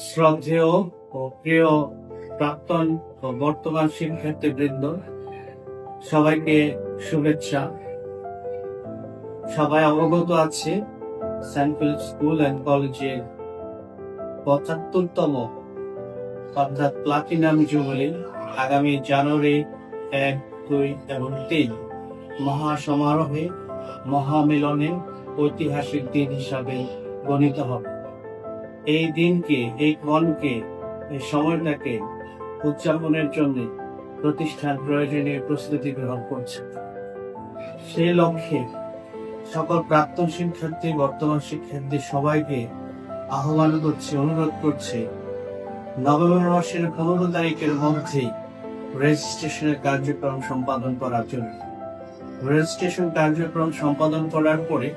শ্রদ্ধেয় ও প্রিয় প্রাক্তন ও বর্তমান শিক্ষার্থীবৃন্দ, সবাইকে শুভেচ্ছা। সবাই অবগত আছে সেন্ট স্কুল অ্যান্ড কলেজের পঁচাত্তরতম অর্থাৎ প্লাটিনাম জুবলি আগামী জানুয়ারি এক, দুই এবং তিন মহাসমারোহে মহামিলনে ঐতিহাসিক দিন হিসাবে গণিত হবে। এই দিনকে, এই ক্ষণকে এই সময়টাকে উদযাপনের জন্য প্রতিষ্ঠান প্রয়োজনীয় প্রস্তুতি গ্রহণ করছে। সেই লক্ষ্যে সকল প্রাক্তন শিক্ষার্থী, বর্তমান শিক্ষার্থী সবাইকে আহ্বান করছে, অনুরোধ করছে, নভেম্বর মাসের পনেরো তারিখের মধ্যেই রেজিস্ট্রেশনের কার্যক্রম সম্পাদন করার জন্য। রেজিস্ট্রেশন কার্যক্রম সম্পাদন করার পরে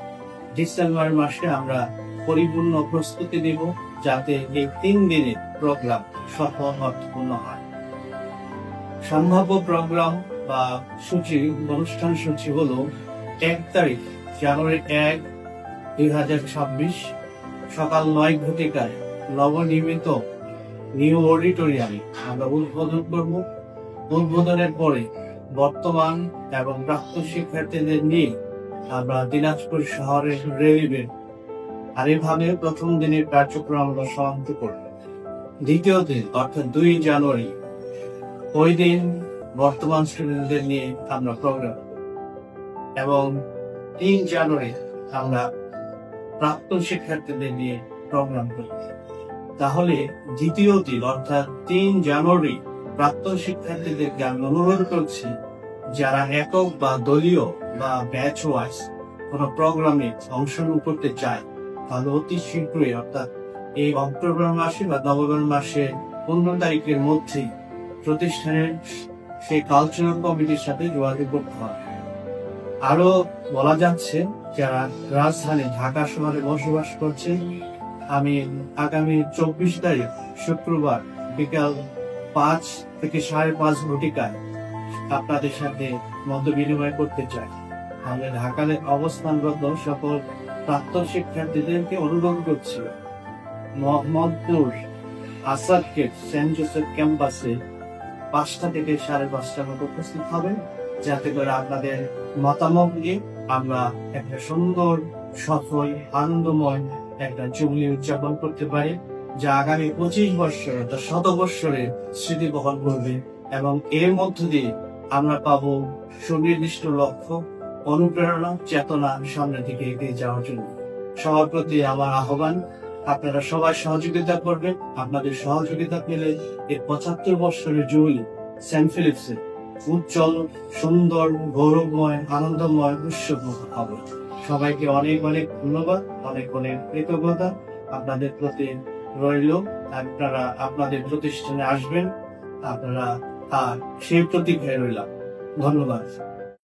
ডিসেম্বর মাসে আমরা পরিপূর্ণ প্রস্তুতি নেব যাতে এই তিন দিনের প্রোগ্রাম সফল অর্থপূর্ণ হয়। সম্ভাব্য প্রোগ্রাম বা সূচি, অনুষ্ঠান সূচি হলো এক তারিখ, জানুয়ারি এক, দুই হাজার ছাব্বিশ, সকাল নয় ঘটিকায় নবনির্মিত নিউ অডিটোরিয়ামে। আমরা উদ্বোধন করব। উদ্বোধনের পরে বর্তমান এবং প্রাক্তন শিক্ষার্থীদের নিয়ে আমরা দিনাজপুর শহরের রেলি বের আর এভাবে প্রথম দিনের কার্যক্রম আমরা সমাপ্ত করব দ্বিতীয় দিন, অর্থাৎ দুই জানুয়ারি, ওই দিন বর্তমান স্টুডেন্টদের নিয়ে আমরা প্রোগ্রাম এবং তিন জানুয়ারি আমরা প্রাক্তন শিক্ষার্থীদের নিয়ে প্রোগ্রাম করি। তাহলে দ্বিতীয় দিন, অর্থাৎ তিন জানুয়ারি, প্রাক্তন শিক্ষার্থীদেরকে আমি অনুরোধ করছি, যারা একক বা দলীয় বা ব্যাচ ওয়াইজ কোন প্রোগ্রামে অংশগ্রহণ করতে চায় তাহলে অতি শীঘ্রই, অর্থাৎ এই অক্টোবর মাসে বা নভেম্বর মাসের পনেরো তারিখের মধ্যেই প্রতিষ্ঠানের সেই কালচারাল কমিটির সাথে যোগাযোগ করতে হবে। আরও বলা যাচ্ছে, যারা রাজধানী ঢাকা শহরে বসবাস করছেন, আমি আগামী চব্বিশ তারিখ শুক্রবার বিকাল পাঁচ থেকে সাড়ে পাঁচ ঘটিকায় আপনাদের সাথে মত বিনিময় করতে চাই। আমি ঢাকায় অবস্থানরত সকল প্রাক্তন শিক্ষার্থীদেরকে অনুরোধ করছি মোহাম্মদপুর আসাদকে সেন্ট জোসেফ ক্যাম্পাসে পাঁচটা থেকে সাড়ে পাঁচটার মতো উপস্থিত হবেন, যাতে করে আপনাদের মতামত নিয়ে আমরা একটা সুন্দর, সফল, আনন্দময় একটা জুবলি উদযাপন করতে পারি, যা আগামী পঁচিশ বৎসর অর্থাৎ শত বৎসরের স্মৃতি বহন করবে এবং এর মধ্য দিয়ে আমরা পাবো সুনির্দিষ্ট লক্ষ্য অনুপ্রেরণা, চেতনা সামনের দিকে এগিয়ে যাওয়ার জন্য। সবার প্রতি আমার আহ্বান, আপনারা সবাই সহযোগিতা করবেন। আপনাদের সহযোগিতা পেলে এই পঁচাত্তর বৎসরের জুয়েল সেন্ট ফিলিপসে উজ্জ্বল, সুন্দর, গৌরবময়, আনন্দময় উৎসব হবে সবাইকে অনেক অনেক ধন্যবাদ, অনেক অনেক কৃতজ্ঞতা। আপনাদের প্রতি রইল, আপনারা আপনাদের প্রতিষ্ঠানে আসবেন, আপনারা আর সেই প্রতীক্ষায় রইলাম। ধন্যবাদ।